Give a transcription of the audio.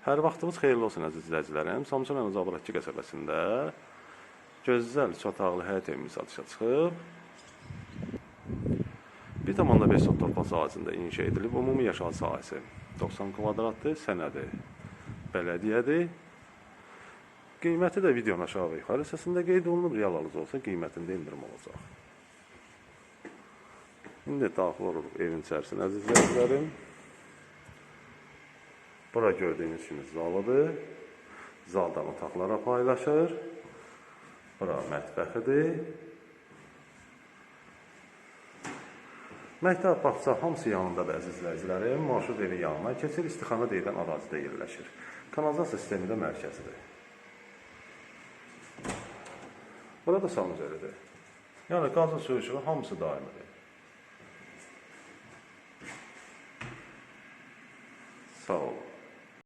Hər vaxtınız xeyirli olsun əziz izləyicilərim. Samsun rayon Zabratçı qəsəbəsində gözəl üç otaqlı həyət evimiz satışa çıxıb. 1.5 sot torpaq sahəsində inşa edilib. Ümumi yaşayış sahəsi 90 kvadratdır, sənədi bələdiyyədir. Qiyməti də videonun aşağı və yuxarı hissəsində qeyd olunub. Real alıcı olsa qiymətində endirim olacaq. İndi daxil oluruq evin içərisinə əziz izləyicilərim. Bura gördüyünüz kimi zalıdır. Zaldan otaqlara paylaşır. Bura mətbəxidir. Məktəb bağça hamısı yanındadır əziz izləyicilərim. Marşrut evin yanına keçir, istixana deyilən ərazidə yerləşir. Kanalizasiya sistemi də mərkəzidir. Burada sanucəlidir. Yəni qazın su işığı hamısı daimidir. Sağ olun.